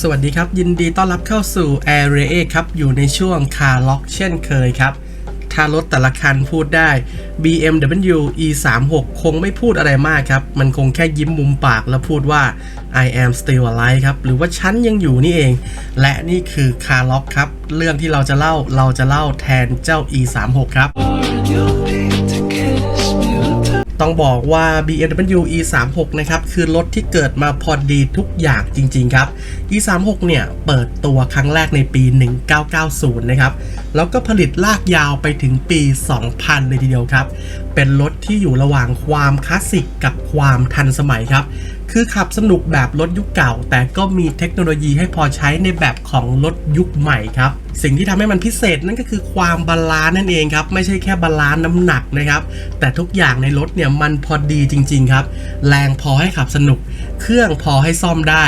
สวัสดีครับ ยินดีต้อนรับเข้าสู่ Air r a ครับ อยู่ในช่วงคาร์ล็อกเช่นเคยครับ ถ้ารถแต่ละคันพูดได้ BMW E36 คงไม่พูดอะไรมากครับ มันคงแค่ยิ้มมุมปากแล้วพูดว่า I am still alive ครับ หรือว่าฉันยังอยู่นี่เอง และนี่คือคาร์ล็อกครับ เรื่องที่เราจะเล่าเราจะเล่าแทนเจ้า E36 ครับ ต้องบอกว่า BMW E36 นะครับ คือรถที่เกิดมาพอดีทุกอย่างจริง ๆ ครับ E36 เนี่ย เปิดตัวครั้งแรกในปี 1990 นะครับ แล้วก็ผลิตลากยาวไปถึงปี 2000 เลยทีเดียวครับ เป็นรถที่อยู่ระหว่างความคลาสสิกกับความทันสมัยครับคือขับสนุกแบบรถยุคเก่า แต่ก็มีเทคโนโลยีให้พอใช้ในแบบของรถยุคใหม่ครับ สิ่งที่ทำให้มันพิเศษนั่นก็คือความบาลานซ์นั่นเองครับ ไม่ใช่แค่บาลานซ์น้ำหนักนะครับ แต่ทุกอย่างในรถเนี่ยมันพอดีจริง ๆ ครับ แรงพอให้ขับสนุก เครื่องพอให้ซ่อมได้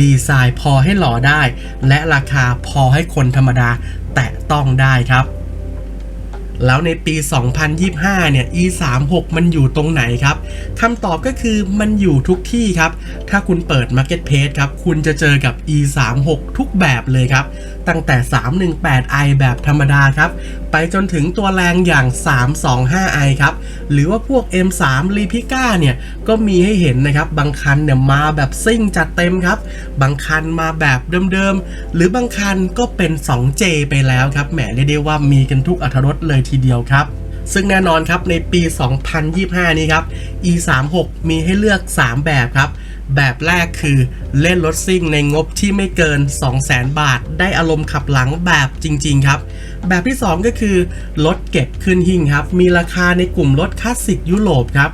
ดีไซน์พอให้หล่อได้ และราคาพอให้คนธรรมดาแตะต้องได้ครับ แล้วในปี 2025 เนี่ย E36 มันอยู่ตรงไหนครับคำตอบก็คือมันอยู่ทุกที่ครับ ถ้าคุณเปิด Marketplace ครับ คุณจะเจอกับ E36 ทุกแบบเลยครับ ตั้งแต่ 318i แบบธรรมดาครับ ไปจนถึงตัวแรงอย่าง 325i ครับ หรือว่าพวก M3 r e p i c a เนี่ย ก็มีให้เห็นนะครับ บางคันเนี่ยมาแบบซิ่งจัดเต็มครับ บางคันมาแบบเดิมๆ หรือบางคันก็เป็น 2J ไปแล้วครับ แหมเรียกได้ว่ามีกันทุกอัธรสเลยทีเดียวครับ ซึ่งแน่นอนครับในปี 2025 นี้ครับ E36 มีให้เลือก 3 แบบครับ แบบแรกคือเล่นรถซิ่งในงบที่ไม่เกิน 200,000 บาท ได้อารมณ์ขับหลังแบบจริง ๆ ครับ แบบที่ 2 ก็คือรถเก็บขึ้นหิ้งครับ มีราคาในกลุ่มรถคลาสสิกยุโรปครับ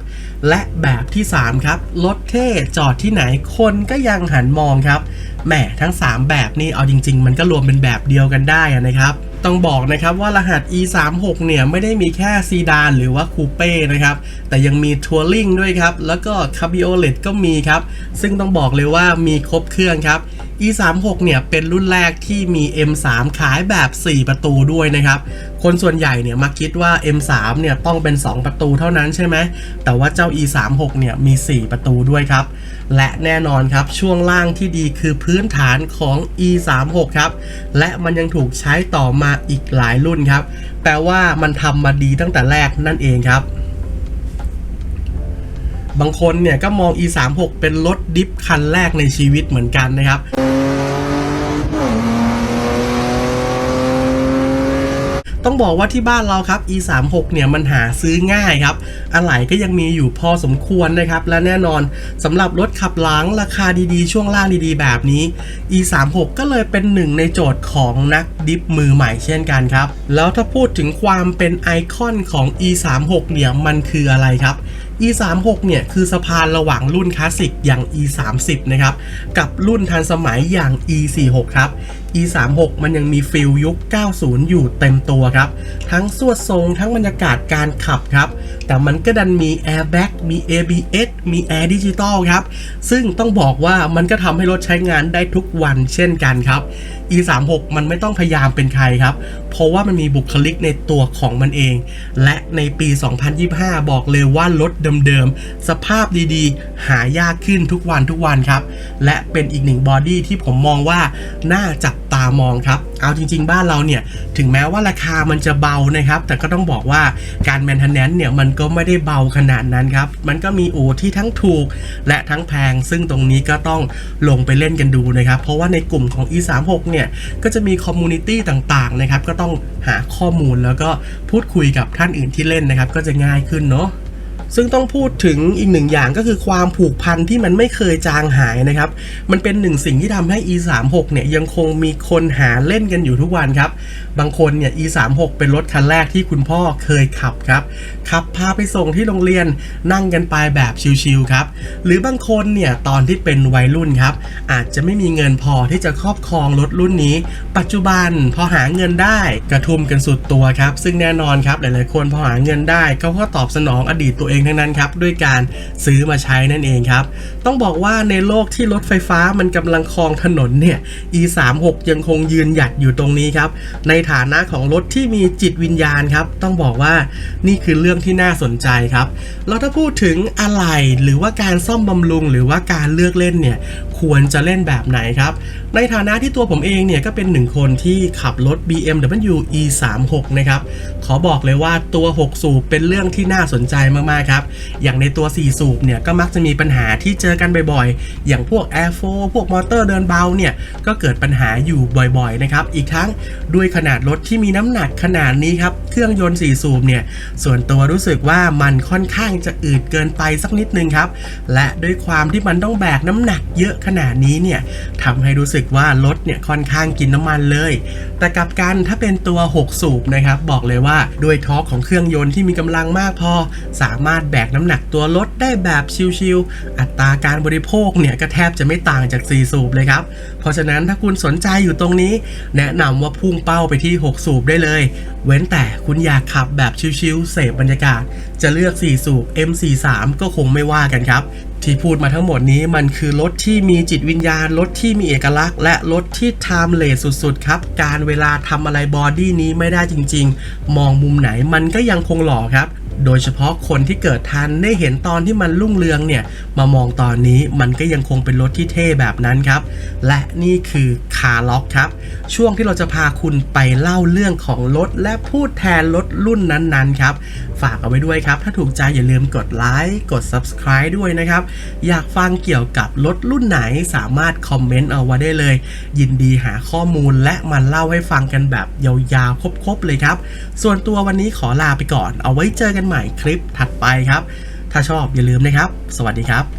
และแบบที่ 3 ครับ รถเท่จอดที่ไหนคนก็ยังหันมองครับแหมทั้ง 3 แบบนี่เอาจริง ๆ มันก็รวมเป็นแบบเดียวกันได้นะครับ ต้องบอกนะครับว่ารหัส E36 เนี่ยไม่ได้มีแค่ซีดานหรือว่าคูเป้นะครับแต่ยังมีทัวริงด้วยครับแล้วก็คาบิโอเลตก็มีครับซึ่งต้องบอกเลยว่ามีครบเครื่องครับ E36 เนี่ยเป็นรุ่นแรกที่มี M3 ขายแบบ 4 ประตูด้วยนะครับ คนส่วนใหญ่เนี่ยมาคิดว่า M3 เนี่ยต้องเป็น 2 ประตูเท่านั้นใช่ไหม แต่ว่าเจ้า E36 เนี่ยมี 4 ประตูด้วยครับ และแน่นอนครับช่วงล่างที่ดีคือพื้นฐานของ E36 ครับ และมันยังถูกใช้ต่อมาอีกหลายรุ่นครับ แปลว่ามันทำมาดีตั้งแต่แรกนั่นเองครับ บางคนเนี่ยก็มอง E36 เป็นรถดิฟคันแรกในชีวิตเหมือนกันนะครับต้องบอกว่าที่บ้านเราครับ E36 เนี่ยมันหาซื้อง่ายครับอะไหล่ก็ยังมีอยู่พอสมควรนะครับ และแน่นอนสำหรับรถขับหลังราคาดีๆ ช่วงล่างดีๆ แบบนี้ E36 ก็เลยเป็นหนึ่งในโจทย์ของนักดิฟมือใหม่เช่นกันครับ แล้วถ้าพูดถึงความเป็นไอคอนของ E36 เนี่ยมันคืออะไรครับ E36 เนี่ยคือสะพานระหว่างรุ่นคลาสสิกอย่าง E30 นะครับกับรุ่นทันสมัยอย่าง E46 ครับ E36 มันยังมีฟิลยุค 90 อยู่เต็มตัวครับ ทั้งสวดทรงทั้งบรรยากาศการขับครับ แต่มันก็ดันมีแอร์แบ็กมี ABS มีแอร์ดิจิตอลครับ ซึ่งต้องบอกว่ามันก็ทำให้รถใช้งานได้ทุกวันเช่นกันครับ E36 มันไม่ต้องพยายามเป็นใครครับ เพราะว่ามันมีบุคลิกในตัวของมันเอง และในปี 2025 บอกเลยว่ารถเดิมๆ สภาพดีๆ หายากขึ้นทุกวันทุกวันครับ และเป็นอีกหนึ่งบอดี้ที่ผมมองว่าน่าจับตามองครับ เอาจริง ๆ บ้านเราเนี่ย ถึงแม้ว่าราคามันจะเบานะครับ แต่ก็ต้องบอกว่าการแมนเทนแนนเนี่ยมันก็ไม่ได้เบาขนาดนั้นครับ มันก็มีอู่ที่ทั้งถูกและทั้งแพง ซึ่งตรงนี้ก็ต้องลงไปเล่นกันดูนะครับ เพราะว่าในกลุ่มของ E36 เนี่ยก็จะมีคอมมูนิตี้ต่างๆนะครับ ก็ต้องหาข้อมูลแล้วก็พูดคุยกับท่านอื่นที่เล่นนะครับ ก็จะง่ายขึ้นเนาะ ซึ่งต้องพูดถึงอีกหนึ่งอย่างก็คือความผูกพันที่มันไม่เคยจางหายนะครับ มันเป็นหนึ่งสิ่งที่ทำให้ E36 เนี่ยยังคงมีคนหาเล่นกันอยู่ทุกวันครับ บางคนเนี่ย E36 เป็นรถคันแรกที่คุณพ่อเคยขับครับ ขับพาไปส่งที่โรงเรียนนั่งกันไปแบบชิลๆครับ หรือบางคนเนี่ยตอนที่เป็นวัยรุ่นครับ อาจจะไม่มีเงินพอที่จะครอบครองรถรุ่นนี้ ปัจจุบันพอหาเงินได้กระทุ่มกันสุดตัวครับ ซึ่งแน่นอนครับหลายๆคนพอหาเงินได้เขาก็ตอบสนองอดีตตัวตัวเองทั้งนั้นครับด้วยการซื้อมาใช้นั่นเองครับ ต้องบอกว่าในโลกที่รถไฟฟ้ามันกำลังครองถนนเนี่ย E36 ยังคงยืนหยัดอยู่ตรงนี้ครับ ในฐานะของรถที่มีจิตวิญญาณครับ ต้องบอกว่านี่คือเรื่องที่น่าสนใจครับแล้วถ้าพูดถึงอะไรหรือว่าการซ่อมบำรุง หรือว่าการเลือกเล่นเนี่ยควรจะเล่นแบบไหนครับ ในฐานะที่ตัวผมเองเนี่ยก็เป็นหนึ่งคนที่ขับรถ BMW E36 นะครับ ขอบอกเลยว่าตัว 6 สูบเป็นเรื่องที่น่าสนใจมากๆครับ อย่างในตัว 4 สูบเนี่ยก็มักจะมีปัญหาที่เจอกันบ่อยๆ อย่างพวก Air 4พวกมอเตอร์เดินเบาเนี่ยก็เกิดปัญหาอยู่บ่อยๆนะครับ อีกทั้งด้วยขนาดรถที่มีน้ำหนักขนาดนี้ครับ เครื่องยนต์ 4 สูบเนี่ยส่วนตัวรู้สึกว่ามันค่อนข้างจะอืดเกินไปสักนิดนึงครับ และด้วยความที่มันต้องแบกน้ำหนักเยอะขนาดนี้เนี่ยทำให้รู้สึกว่ารถเนี่ยค่อนข้างกินน้ำมันเลย แต่กลับกันถ้าเป็นตัว 6 สูบนะครับบอกเลยว่าด้วยทอร์กของเครื่องยนต์ที่มีกำลังมากพอสามารถแบกน้ำหนักตัวรถได้แบบชิวๆ อัตราการบริโภคเนี่ยก็แทบจะไม่ต่างจาก 4 สูบเลยครับ เพราะฉะนั้นถ้าคุณสนใจอยู่ตรงนี้ แนะนำว่าพุ่งเป้าไปที่ 6 สูบได้เลย เว้นแต่คุณอยากขับแบบชิวๆเสพบรรยากาศ จะเลือก 4 สูบ M43 ก็คงไม่ว่ากันครับที่พูดมาทั้งหมดนี้มันคือรถที่มีจิตวิญญาณรถที่มีเอกลักษณ์ และรถที่ไทม์เลสสุดๆ ครับ การเวลาทำอะไรบอดี้นี้ไม่ได้จริงๆ มองมุมไหนมันก็ยังคงหล่อครับ โดยเฉพาะคนที่เกิดทันได้เห็นตอนที่มันรุ่งเรืองเนี่ย มามองตอนนี้มันก็ยังคงเป็นรถที่เท่แบบนั้นครับ และนี่คือคาร์ล็อกครับ ช่วงที่เราจะพาคุณไปเล่าเรื่องของรถและพูดแทนรถรุ่นนั้นๆครับ ฝากเอาไว้ด้วยครับ ถ้าถูกใจอย่าลืมกดไลค์กด Subscribe ด้วยนะครับ อยากฟังเกี่ยวกับรถรุ่นไหนสามารถคอมเมนต์เอาไว้ได้เลย ยินดีหาข้อมูลและมาเล่าให้ฟังกันแบบยาวๆครบๆเลยครับ ส่วนตัววันนี้ขอลาไปก่อน เอาไว้เจอกันกันใหม่คลิปถัดไปครับ ถ้าชอบอย่าลืมนะครับ สวัสดีครับ